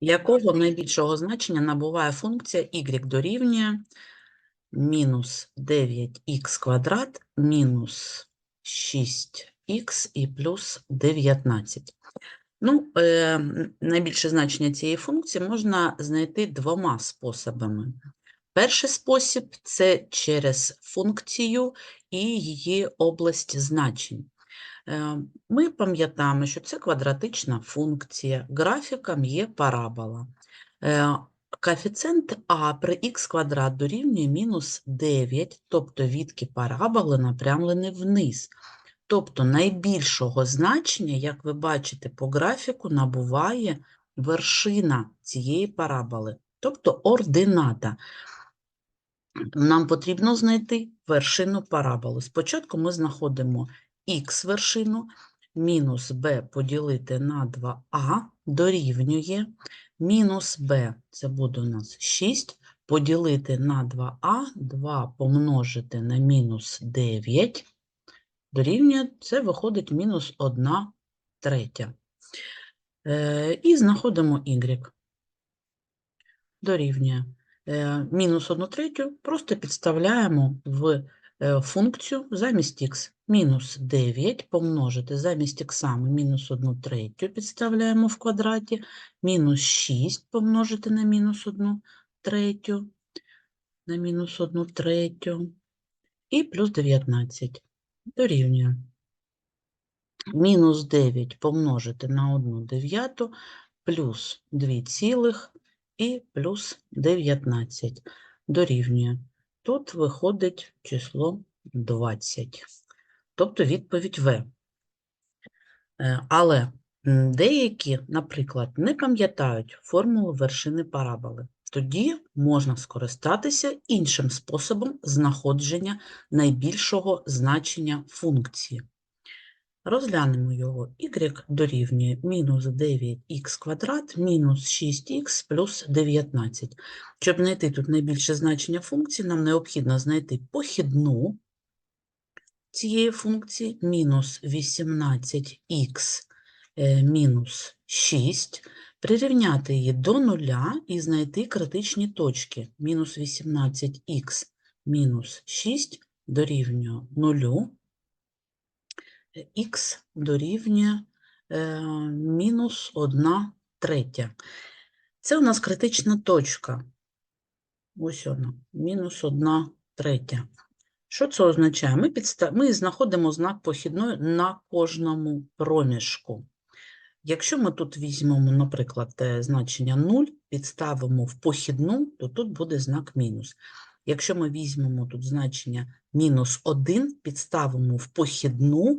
Якого найбільшого значення набуває функція y дорівнює мінус 9х квадрат мінус 6х і плюс 19. Ну, е, найбільше значення цієї функції можна знайти двома способами. Перший спосіб – це через функцію і її область значень. Е, Ми пам'ятаємо, що це квадратична функція, графіком є парабола. Е, Коефіцієнт а при х квадрат дорівнює мінус 9, тобто відки параболи напрямлені вниз. Тобто найбільшого значення, як ви бачите по графіку, набуває вершина цієї параболи, тобто ордината. Нам потрібно знайти вершину параболи. Спочатку ми знаходимо х-вершину, мінус b поділити на 2а дорівнює мінус b, це буде у нас 6, поділити на 2а, 2 помножити на мінус 9, дорівнює, це виходить мінус 1 третя. Е, І знаходимо y. Дорівнює е, мінус 1 третю, просто підставляємо в е, функцію замість х. Мінус 9 помножити замість х ми мінус 1 третю підставляємо в квадраті, мінус 6 помножити на мінус 1 третю, на мінус 1 третю, і плюс 19 дорівнює. Мінус 9 помножити на 1 дев'яту, плюс 2 цілих і плюс 19 дорівнює. Тут виходить число 20. Тобто відповідь В. Е, Але деякі, наприклад, не пам'ятають формулу вершини параболи. Тоді можна скористатися іншим способом знаходження найбільшого значення функції. Розглянемо його. y дорівнює мінус 9х квадрат мінус 6х плюс 19. Щоб знайти тут найбільше значення функції, нам необхідно знайти похідну цієї функції мінус 18х е, мінус 6, прирівняти її до нуля і знайти критичні точки. Мінус 18х мінус 6 дорівнює 0, х дорівнює е, мінус 1 третя. Це у нас критична точка. Ось вона, мінус 1 третя. Що це означає? Ми, підста... Ми знаходимо знак похідної на кожному проміжку. Якщо ми тут візьмемо, наприклад, е, значення 0, підставимо в похідну, то тут буде знак мінус. Якщо ми візьмемо тут значення мінус 1, підставимо в похідну,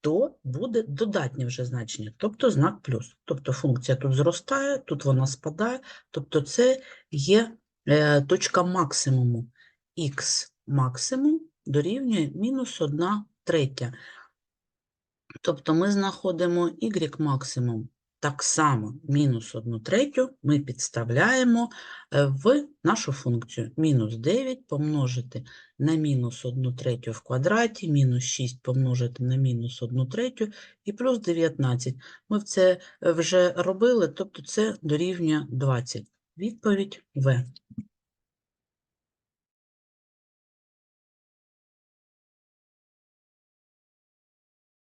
то буде додатнє вже значення, тобто знак плюс. Тобто функція тут зростає, тут вона спадає, тобто це є е, точка максимуму. х максимум дорівнює мінус 1 третя. Тобто ми знаходимо y максимум так само мінус 1 третю ми підставляємо е, в нашу функцію. Мінус 9 помножити на мінус 1 третю в квадраті, мінус 6 помножити на мінус 1 третю і плюс 19. Ми це вже робили, тобто це дорівнює 20. Відповідь В.